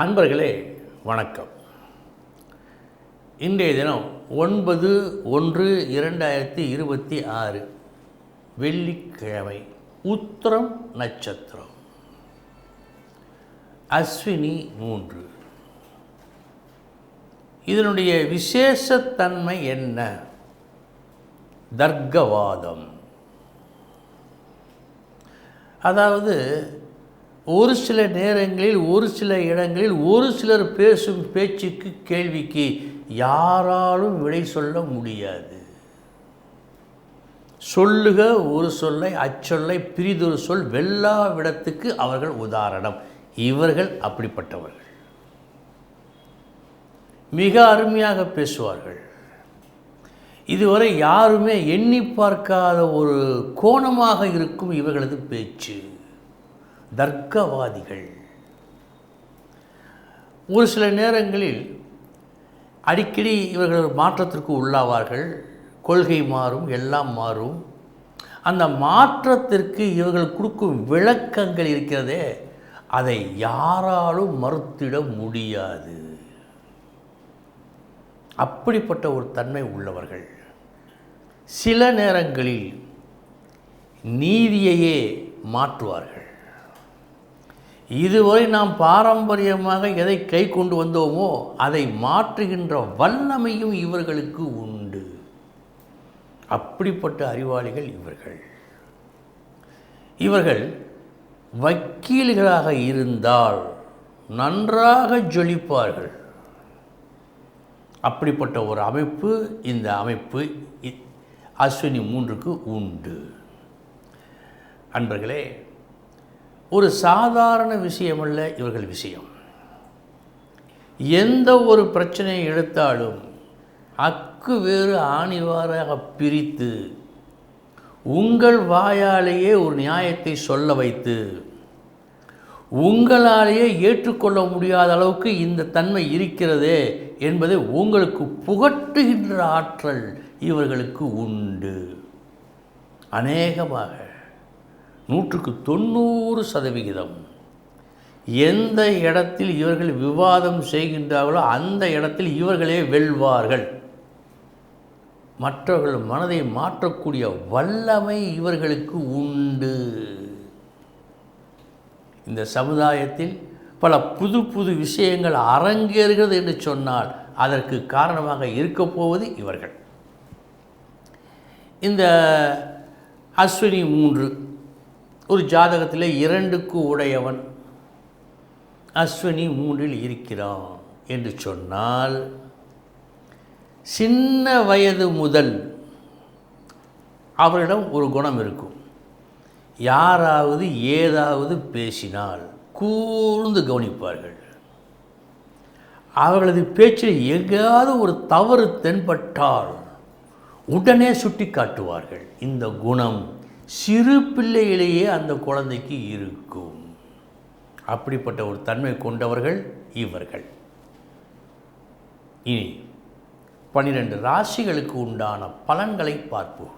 அன்பர்களே வணக்கம். இன்றைய தினம் ஒன்பது ஒன்று இரண்டாயிரத்தி இருபத்தி ஆறு வெள்ளிக்கிழமை உத்திரம் நட்சத்திரம். அஸ்வினி மூன்று. இதனுடைய விசேஷத்தன்மை என்ன? தர்க்கவாதம். அதாவது ஒரு சில நேரங்களில் ஒரு சில இடங்களில் ஒரு சிலர் பேசும் பேச்சுக்கு கேள்விக்கு யாராலும் விடை சொல்ல முடியாது. சொல்லுக ஒரு சொல்லை அச்சொல்லை பிரிதொரு சொல் வெல்லா விடத்துக்கு அவர்கள் உதாரணம். இவர்கள் அப்படிப்பட்டவர்கள். மிக அருமையாக பேசுவார்கள். இதுவரை யாருமே எண்ணி பார்க்காத ஒரு கோணமாக இருக்கும் இவர்களது பேச்சு. தர்க்கவாதிகள். ஒரு சில நேரங்களில் அடிக்கடி இவர்கள் ஒரு மாற்றத்திற்கு உள்ளாவார்கள். கொள்கை மாறும் எல்லாம் மாறும். அந்த மாற்றத்திற்கு இவர்கள் கொடுக்கும் விளக்கங்கள் இருக்கிறதே அதை யாராலும் மறுத்திட முடியாது. அப்படிப்பட்ட ஒரு தன்மை உள்ளவர்கள். சில நேரங்களில் நீதியையே மாற்றுவார்கள். இதுவரை நாம் பாரம்பரியமாக எதை கை கொண்டு வந்தோமோ அதை மாற்றுகின்ற வல்லமையும் இவர்களுக்கு உண்டு. அப்படிப்பட்ட அறிவாளிகள் இவர்கள். இவர்கள் வக்கீல்களாக இருந்தால் நன்றாக ஜொலிப்பார்கள். அப்படிப்பட்ட ஒரு அமைப்பு இந்த அமைப்பு அஸ்வினி மூன்றுக்கு உண்டு. அன்பர்களே ஒரு சாதாரண விஷயமல்ல இவர்கள் விஷயம். எந்த ஒரு பிரச்சனையை எடுத்தாலும் அக்கு வேறு ஆணிவாராக பிரித்து உங்கள் வாயாலேயே ஒரு நியாயத்தை சொல்ல வைத்து உங்களாலேயே ஏற்றுக்கொள்ள முடியாத அளவுக்கு இந்த தன்மை இருக்கிறதே என்பதை உங்களுக்கு புகட்டுகின்ற ஆற்றல் இவர்களுக்கு உண்டு. அநேகமாக நூற்றுக்கு தொண்ணூறு சதவிகிதம். எந்த இடத்தில் இவர்கள் விவாதம் செய்கின்றார்களோ அந்த இடத்தில் இவர்களே வெல்வார்கள். மற்றவர்கள் மனதை மாற்றக்கூடிய வல்லமை இவர்களுக்கு உண்டு. இந்த சமுதாயத்தில் பல புது புது விஷயங்கள் அரங்கேறுகிறது என்று சொன்னால் அதற்கு காரணமாக இருக்கப் போவது இவர்கள். இந்த அஸ்வினி மூன்று. ஒரு ஜாதகத்தில் இரண்டுக்கு உடையவன் அஸ்வினி மூன்றில் இருக்கிறான் என்று சொன்னால் சின்ன வயது முதல் அவரிடம் ஒரு குணம் இருக்கும். யாராவது ஏதாவது பேசினால் கூர்ந்து கவனிப்பார்கள். அவர்களது பேச்சில் எங்கேயாவது ஒரு தவறு தென்பட்டால் உடனே சுட்டி காட்டுவார்கள் இந்த குணம் சிறு பிள்ளையிலேயே அந்த குழந்தைக்கு இருக்கும். அப்படிப்பட்ட ஒரு தன்மை கொண்டவர்கள் இவர்கள். இனி பன்னிரண்டு ராசிகளுக்கு உண்டான பலன்களை பார்ப்போம்.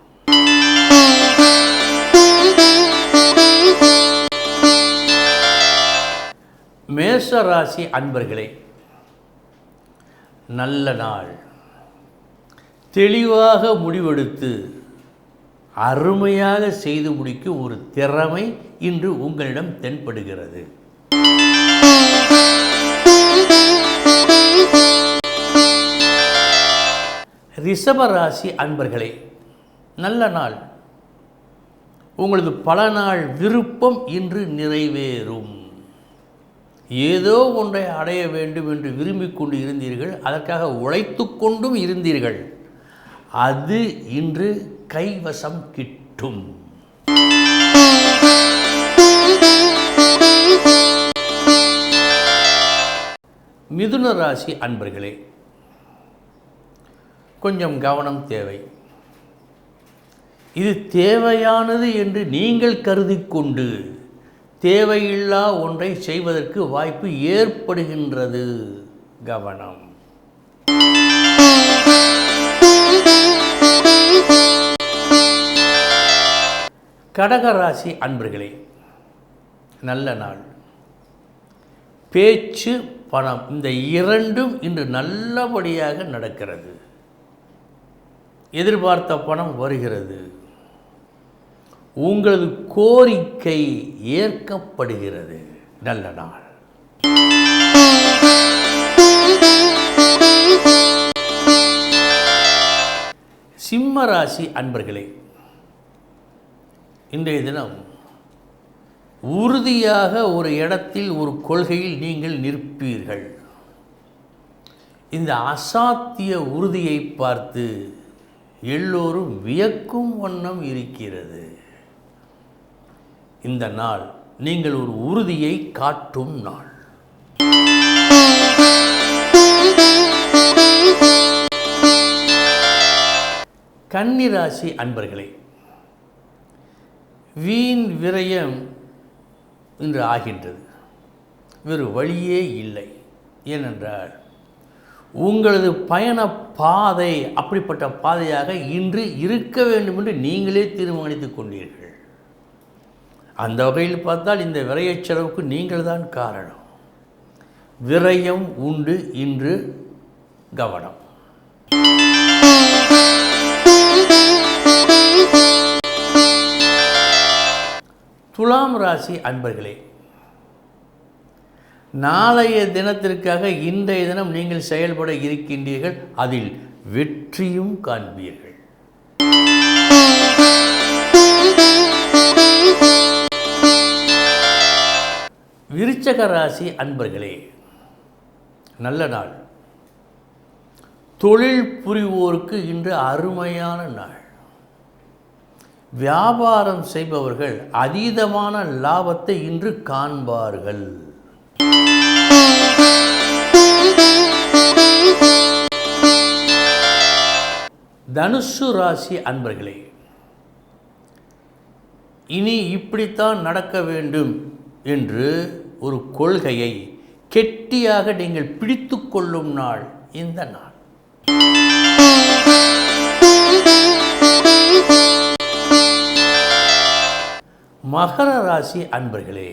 மேஷ ராசி அன்பர்களே நல்ல நாள். தெளிவாக முடிவெடுத்து அருமையாக செய்து முடிக்கும் ஒரு திறமை இன்று உங்களிடம் தென்படுகிறது. ரிஷபராசி அன்பர்களே நல்ல நாள். உங்களது பல நாள் விருப்பம் இன்று நிறைவேறும். ஏதோ ஒன்றை அடைய வேண்டும் என்று விரும்பிக் கொண்டு இருந்தீர்கள் அதற்காக உழைத்து கொண்டும் இருந்தீர்கள். அது இன்று கைவசம் கிட்டும். மிதுன ராசி அன்பர்களே கொஞ்சம் கவனம் தேவை. இது தேவையானது என்று நீங்கள் கருதி கொண்டு தேவையில்லா ஒன்றை செய்வதற்கு வாய்ப்பு ஏற்படுகின்றது. கவனம். கடகராசி அன்பர்களே நல்ல நாள். பேச்சு பணம் இந்த இரண்டும் இன்று நல்லபடியாக நடக்கிறது. எதிர்பார்த்த பணம் வருகிறது. உங்களது கோரிக்கை ஏற்கப்படுகிறது. நல்ல நாள். சிம்ம ராசி அன்பர்களே இன்றைய தினம் உறுதியாக ஒரு இடத்தில் ஒரு கொள்கையில் நீங்கள் நிற்பீர்கள். இந்த அசாத்திய உறுதியை பார்த்து எல்லோரும் வியக்கும் வண்ணம் இருக்கிறது. இந்த நாள் நீங்கள் ஒரு உறுதியை காட்டும் நாள். கன்னிராசி அன்பர்களே வீண் விரயம் இன்று ஆகின்றது. வேறு வழியே இல்லை. ஏனென்றால் உங்களது பயண பாதை அப்படிப்பட்ட பாதையாக இன்று இருக்க வேண்டும் என்று நீங்களே தீர்மானித்துக் கொண்டீர்கள். அந்த வகையில் பார்த்தால் இந்த விரயச் செலவுக்கு நீங்கள் தான் காரணம். விரயம் உண்டு இன்று கவனம். துலாம் ராசி அன்பர்களே நாளைய தினத்திற்காக இன்றைய தினம் நீங்கள் செயல்பட இருக்கின்றீர்கள் அதில் வெற்றியும் காண்பீர்கள். விருச்சக ராசி அன்பர்களே நல்ல நாள். தொழில் புரிவோருக்கு இன்று அருமையான நாள். வியாபாரம் செய்பவர்கள் அதீதமான லாபத்தை இன்று காண்பார்கள். தனுசு ராசி அன்பர்களே இனி இப்படித்தான் நடக்க வேண்டும் என்று ஒரு கொள்கையை கெட்டியாக நீங்கள் பிடித்து கொள்ளும் நாள் இந்த நாள். மகர ராசி அன்பர்களே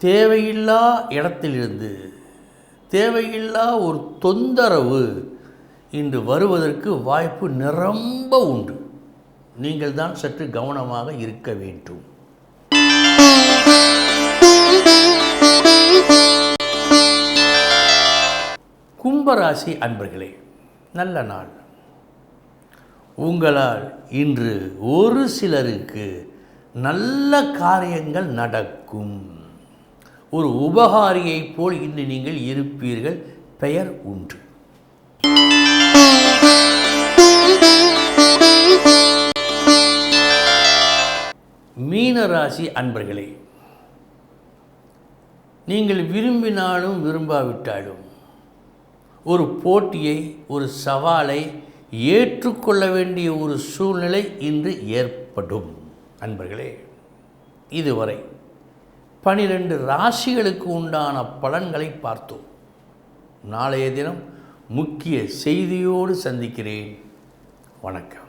தேவையில்லா இடத்திலிருந்து தேவையில்லா ஒரு தொந்தரவு இன்று வருவதற்கு வாய்ப்பு நிரம்ப உண்டு. நீங்கள் தான் சற்று கவனமாக இருக்க வேண்டும். கும்பராசி அன்பர்களே நல்ல நாள். உங்களால் இன்று ஒரு சிலருக்கு நல்ல காரியங்கள் நடக்கும். ஒரு உபகாரியைப் போல் இன்று நீங்கள் இருப்பீர்கள். பெயர் உண்டு மீனராசி அன்பர்களே நீங்கள் விரும்பினாலும் விரும்பாவிட்டாலும் ஒரு போட்டியை ஒரு சவாலை ஏற்றுக்கொள்ள வேண்டிய ஒரு சூழ்நிலை இன்று ஏற்படும். அன்பர்களே இதுவரை பனிரெண்டு ராசிகளுக்கு உண்டான பலன்களை பார்த்தோம். நாளைய தினம் முக்கிய செய்தியோடு சந்திக்கிறேன். வணக்கம்.